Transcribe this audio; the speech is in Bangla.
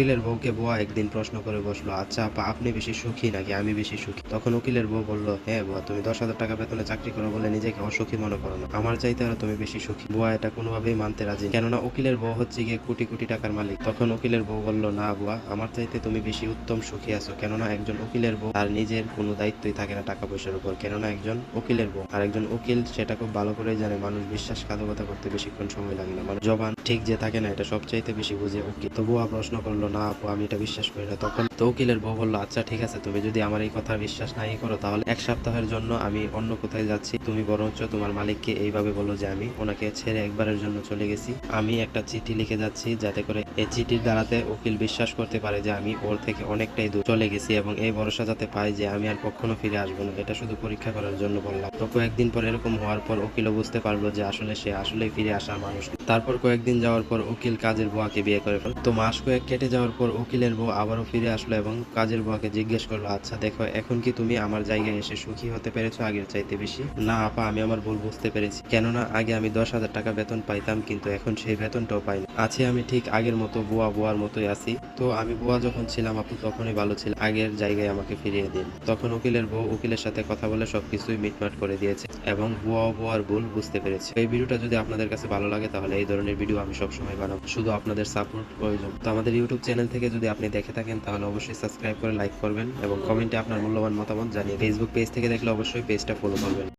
উকিলের বউকে বুয়া একদিন প্রশ্ন করে বসল আচ্ছা আপা, আপনি বেশি সুখী নাকি? আমি বেশি সুখী। তখন উকিলের বউ বলল হ্যাঁ বুয়া, তুমি দশ হাজার টাকা বেতনে চাকরি করো বলে নিজেকে অসুখী মনে করো না। আমার চাইতে আরও তুমি বেশি সুখী। বুয়া এটা কোনোভাবেই মানতে রাজি কেননা উকিলের বউ হচ্ছে গিয়ে কোটি কোটি টাকার মালিক। তখন উকিলের বউ বলল, না বুয়া, আমার চাইতে তুমি বেশি উত্তম সুখী আছো। কেননা একজন উকিলের বউ তার নিজের কোনো দায়িত্বই থাকে না টাকা পয়সার উপর। কেননা একজন উকিলের বউ, আর একজন উকিল সেটা খুব ভালো করেই জানে। মানুষ বিশ্বাস বিশ্বাসঘাতকতা করতে বেশিক্ষণ সময় লাগে না। মানে জবান ঠিক যে থাকে না, এটা সবচাইতে বেশি বুঝে উকিল। তো বুয়া প্রশ্ন করল না আপু, আমি এটা বিশ্বাস করি না। তখন তো উকিলের বউ বলল আচ্ছা ঠিক আছে, তুমি যদি আমার এই কথা বিশ্বাস নাই করো, তাহলে এক সপ্তাহের জন্য আমি অন্য কোথায় যাচ্ছি। তুমি বরঞ্চ তোমার মালিককে এইভাবে বলো যে আমি ওনাকে ছেড়ে একবারের জন্য চলে গেছি। আমি একটা চিঠি লিখে যাচ্ছি, যাতে করে এই চিঠির দ্বারাতে উকিল বিশ্বাস করতে পারে যে আমি ওর থেকে অনেকটাই দূর চলে গেছি এবং এই ভরসা যাতে পায় যে আমি আর কখনো ফিরে আসব না। এটা শুধু পরীক্ষা করার জন্য বললাম। তো কয়েকদিন পর এরকম হওয়ার পর উকিলও বুঝতে পারল যে আসলে সে আসলে ফিরে আসার মানুষ। তারপর কয়েকদিন যাওয়ার পর উকিল কাজের বুয়াকে বিয়ে করে ফেল তো মাস কয়েক কেটে যাওয়ার পর উকিলের বউ আবারও ফিরে আসলো এবং কাজের বুয়াকে জিজ্ঞেস করল আচ্ছা দেখো, এখন কি তুমি আমার জায়গায় এসে সুখী হতে পেরেছ আগের চাইতে বেশি? না, আপা, আমি আমার ভুল বুঝতে পেরেছি। কেননা, আগে আমি দশ হাজার টাকা বেতন পাইতাম, কিন্তু এখন সেই বেতনটাও পাই না আছি আমি ঠিক আগের মতো, বুয়া বুয়ার মতোই আছি। তো আমি বুয়া যখন ছিলাম, আপু তখনই ভালো ছিল। আগের জায়গায় আমাকে ফিরিয়ে দিন। তখন উকিলের বউ উকিলের সাথে কথা বলে সবকিছুই মিটমাট করে দিয়েছে এবং বুয়া বুয়ার ভুল বুঝতে পেরেছে। এই ভিডিওটা যদি আপনাদের কাছে ভালো লাগে, তাহলে এই ধরনের ভিডিও আমি সবসময় বানাবো। শুধু আপনাদের সাপোর্ট প্রয়োজন। তো আমাদের ইউটিউব চ্যানেল থেকে যদি আপনি দেখে থাকেন, তাহলে অবশ্যই সাবস্ক্রাইব করে লাইক করবেন এবং কমেন্টে আপনার মূল্যবান মতামত জানিয়ে ফেসবুক পেজ থেকে দেখলে অবশ্যই পেজটা ফলো করবেন।